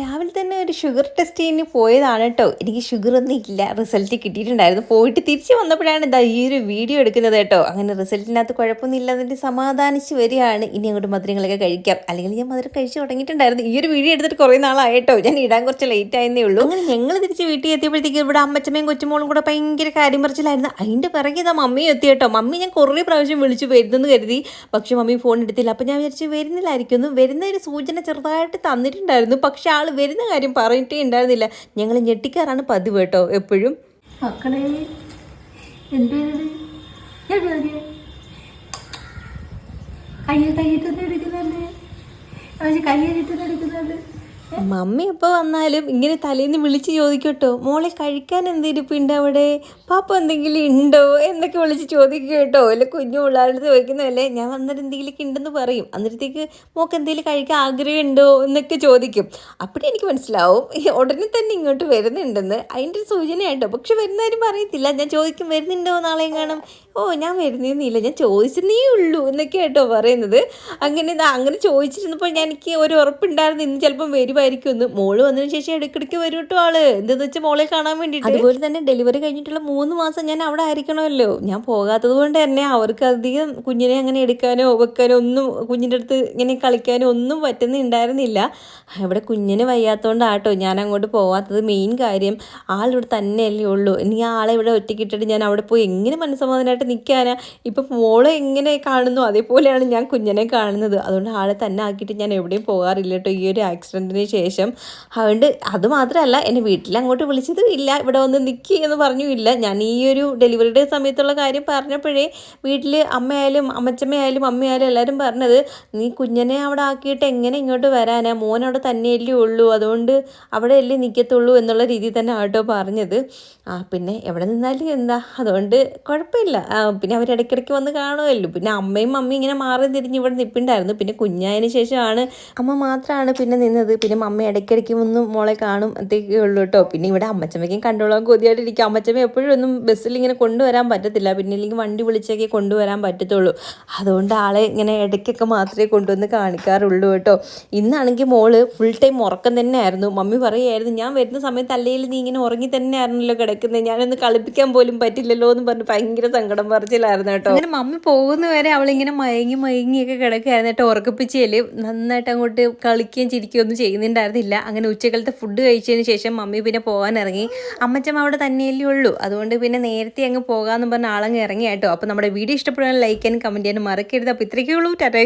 രാവിലെ തന്നെ ഒരു ഷുഗർ ടെസ്റ്റ് ചെയ്യുന്ന പോയതാണ് കേട്ടോ എനിക്ക് ഷുഗർ ഒന്നും ഇല്ല. റിസൾട്ട് കിട്ടിയിട്ടുണ്ടായിരുന്നു. പോയിട്ട് തിരിച്ചു വന്നപ്പോഴാണ് ഇതാ ഈ ഒരു വീഡിയോ എടുക്കുന്നത് കേട്ടോ അങ്ങനെ റിസൾട്ടിനകത്ത് കുഴപ്പമൊന്നും ഇല്ലാതിന്റെ സമാധാനിച്ച് വരികയാണ്. ഇനി അങ്ങോട്ട് മധുരങ്ങളൊക്കെ കഴിക്കാം. അല്ലെങ്കിൽ ഞാൻ മധുരം കഴിച്ചു തുടങ്ങിയിട്ടുണ്ടായിരുന്നു. ഈ ഒരു വീഡിയോ എടുത്തിട്ട് കുറേ നാളായിട്ടോ ഞാൻ ഇടാൻ കുറച്ച് ലേറ്റ് ആയെന്നേ ഉള്ളൂ. അങ്ങനെ ഞങ്ങൾ തിരിച്ച് വീട്ടിൽ എത്തിയപ്പോഴത്തേക്ക് ഇവിടെ അമ്മച്ചമ്മയും കൊച്ചുമോളും കൂടെ ഭയങ്കര കാര്യം പറിച്ചിലായിരുന്നു അതിന്റെ പിറകെ ഇതാ മമ്മിയും എത്തി കേട്ടോ മമ്മി ഞാൻ കുറേ പ്രാവശ്യം വിളിച്ചു വരുന്നെന്ന് കരുതി. പക്ഷെ മമ്മി ഫോൺ എടുത്തില്ല. അപ്പോൾ ഞാൻ വിചാരിച്ചു വരുന്നില്ലായിരിക്കുന്നു വരുന്ന ഒരു സൂചന ചെറുതായിട്ട് തന്നിട്ടുണ്ടായിരുന്നു. പക്ഷെ ആൾ വരുന്ന കാര്യം പറഞ്ഞിട്ടേ ഉണ്ടായിരുന്നില്ല. ഞങ്ങൾ ഞെട്ടിക്കാറാണ് പതിവ് കേട്ടോ എപ്പോഴും. മക്കളെ എന്തേ കയ്യിൽ മമ്മി എപ്പോൾ വന്നാലും ഇങ്ങനെ തലേന്ന് വിളിച്ച് ചോദിക്കട്ടോ. മോളെ കഴിക്കാൻ എന്തിരിപ്പുണ്ട് അവിടെ? പാപ്പ എന്തെങ്കിലും ഉണ്ടോ? എന്നൊക്കെ വിളിച്ച് ചോദിക്കും കേട്ടോ. അല്ലെ കുഞ്ഞു പിള്ളേരുടെ ചോദിക്കുന്നതല്ലേ? ഞാൻ വന്നിട്ട് എന്തെങ്കിലുമൊക്കെ ഉണ്ടെന്ന് പറയും. അന്നേരത്തേക്ക് മോക്ക് എന്തെങ്കിലും കഴിക്കാൻ ആഗ്രഹമുണ്ടോ എന്നൊക്കെ ചോദിക്കും. അപ്പോഴേ എനിക്ക് മനസ്സിലാവും. ഉടനെ തന്നെ ഇങ്ങോട്ട് വരുന്നുണ്ടെന്ന്. അതിന്റെ സൂചനയായിട്ടോ. പക്ഷെ വരുന്നവരും പറയത്തില്ല. ഞാൻ ചോദിക്കും വരുന്നുണ്ടോ നാളെയും കാണും ഓ ഞാൻ വരുന്നില്ല ഞാൻ ചോദിച്ചെന്നേ ഉള്ളൂ എന്നൊക്കെ കേട്ടോ പറയുന്നത്. അങ്ങനെ അങ്ങനെ ചോദിച്ചിരുന്നപ്പോൾ ഞാൻ എനിക്ക് ഒരു ഉറപ്പുണ്ടായിരുന്നു. ഇന്ന് ചിലപ്പം വരുമായിരിക്കും ഒന്ന് മോൾ വന്നതിന് ശേഷം ഇടയ്ക്കിടയ്ക്ക് വരും കേട്ടോ ആൾ. എന്താന്ന് വെച്ചാൽ മോളെ കാണാൻ വേണ്ടിയിട്ട് അതുപോലെ തന്നെ ഡെലിവറി കഴിഞ്ഞിട്ടുള്ള മൂന്ന് മാസം ഞാൻ അവിടെ ആയിരിക്കണമല്ലോ. ഞാൻ പോകാത്തത് കൊണ്ട് തന്നെ അവർക്ക് അധികം കുഞ്ഞിനെ അങ്ങനെ എടുക്കാനോ വെക്കാനോ ഒന്നും കുഞ്ഞിന്റെ അടുത്ത് ഇങ്ങനെ കളിക്കാനോ ഒന്നും പറ്റുന്നുണ്ടായിരുന്നില്ല. ഇവിടെ കുഞ്ഞിന് വയ്യാത്തതുകൊണ്ടാട്ടോ ഞാൻ അങ്ങോട്ട് പോവാത്തത് മെയിൻ കാര്യം. ആളിവിടെ തന്നെയല്ലേ ഉള്ളൂ. ഇനി ആളെ ഇവിടെ ഒറ്റയ്ക്കിട്ടിട്ട് ഞാൻ അവിടെ പോയി എങ്ങനെ മനസ്സമാധാനമായിട്ട് നിൽക്കാനാ ഇപ്പം മോളെ എങ്ങനെ കാണുന്നു? അതേപോലെയാണ് ഞാൻ കുഞ്ഞിനെ കാണുന്നത്. അതുകൊണ്ട് ആളെ തന്നെ ആക്കിയിട്ട് ഞാൻ എവിടെയും പോകാറില്ല കേട്ടോ. ഈ ഒരു ആക്സിഡന്റിന് ശേഷം അതുകൊണ്ട് അത് മാത്രമല്ല എന്നെ വീട്ടിൽ അങ്ങോട്ട് വിളിച്ചതും ഇല്ല ഇവിടെ വന്ന് നിൽക്കി എന്ന് പറഞ്ഞുമില്ല. ഞാൻ ഈ ഒരു ഡെലിവറിയുടെ സമയത്തുള്ള കാര്യം പറഞ്ഞപ്പോഴേ വീട്ടിൽ അമ്മയായാലും അമ്മച്ചമ്മയായാലും അമ്മയായാലും എല്ലാവരും പറഞ്ഞത് നീ കുഞ്ഞനെ അവിടെ ആക്കിയിട്ട് എങ്ങനെ ഇങ്ങോട്ട് വരാനാ? മോൻ അവിടെ തന്നെയല്ലേ ഉള്ളൂ. അതുകൊണ്ട് അവിടെ അല്ലേ നിൽക്കത്തുള്ളൂ എന്നുള്ള രീതിയിൽ തന്നെ ആട്ടോ പറഞ്ഞത്. ആ പിന്നെ എവിടെ നിന്നാലും എന്താ? അതുകൊണ്ട് കുഴപ്പമില്ല. പിന്നെ അവർ ഇടയ്ക്കിടയ്ക്ക് വന്ന് കാണുമല്ലോ. പിന്നെ അമ്മയും അമ്മയും ഇങ്ങനെ മാറി തിരിഞ്ഞ് ഇവിടെ നിൽപ്പുണ്ടായിരുന്നു പിന്നെ കുഞ്ഞായതിന് ശേഷമാണ് അമ്മ മാത്രമാണ് പിന്നെ നിന്നത്. പിന്നെ മമ്മ ഇടയ്ക്കിടയ്ക്ക് ഒന്ന് മോളെ കാണും അത്തേക്കേ ഉള്ളൂ കേട്ടോ പിന്നെ ഇവിടെ അമ്മച്ചമ്മയ്ക്കും കണ്ടോളാൻ കൊതിയായിട്ടിരിക്കും. അമ്മച്ചമ്മ എപ്പോഴും ഒന്നും ബസ്സിൽ ഇങ്ങനെ കൊണ്ടുവരാൻ പറ്റത്തില്ല. പിന്നെ ഇല്ലെങ്കിൽ വണ്ടി വിളിച്ചൊക്കെ കൊണ്ടുവരാൻ പറ്റത്തുള്ളൂ. അതുകൊണ്ട് ആളെ ഇങ്ങനെ ഇടയ്ക്കൊക്കെ മാത്രമേ കൊണ്ടുവന്ന് കാണിക്കാറുള്ളൂ കേട്ടോ ഇന്നാണെങ്കിൽ മോൾ ഫുൾ ടൈം ഉറക്കം തന്നെയായിരുന്നു. മമ്മി പറയുമായിരുന്നു ഞാൻ വരുന്ന സമയത്ത് അല്ലെങ്കിൽ നീ ഇങ്ങനെ ഉറങ്ങി തന്നെ തന്നെയായിരുന്നല്ലോ കിടക്കുന്നത് ഞാനൊന്ന് കളിപ്പിക്കാൻ പോലും പറ്റില്ലല്ലോ എന്ന് പറഞ്ഞ് ഭയങ്കര സങ്കടം പറിച്ചില്ലായിരുന്നു കേട്ടോ അങ്ങനെ മമ്മി പോകുന്ന വരെ അവളിങ്ങനെ മയങ്ങി മയങ്ങിയൊക്കെ കിടക്കുകയായിരുന്നു കേട്ടോ ഉറക്കപ്പിച്ചേൽ നന്നായിട്ട് അങ്ങോട്ട് കളിക്കുകയും ചിരിക്കുകയും ഒന്നും ചെയ്യുന്നുണ്ടായിരുന്നില്ല അങ്ങനെ ഉച്ചക്കലത്തെ ഫുഡ് കഴിച്ചതിന് ശേഷം മമ്മി പിന്നെ പോകാൻ ഇറങ്ങി. അമ്മച്ചമ്മ അവിടെ തന്നെയല്ലേ ഉള്ളൂ. അതുകൊണ്ട് പിന്നെ നേരത്തെ അങ്ങ് പോകാമെന്ന് പറഞ്ഞ ആളങ്ങ് ഇറങ്ങി കേട്ടോ. അപ്പോൾ നമ്മുടെ വീഡിയോ ഇഷ്ടപ്പെടാൻ ലൈക്ക് ചെയ്യാനും കമന്റ് ചെയ്യാനും മറക്കരുത്. അപ്പോൾ ഇത്രയ്ക്കേ ഉള്ളൂ. ടാറ്റ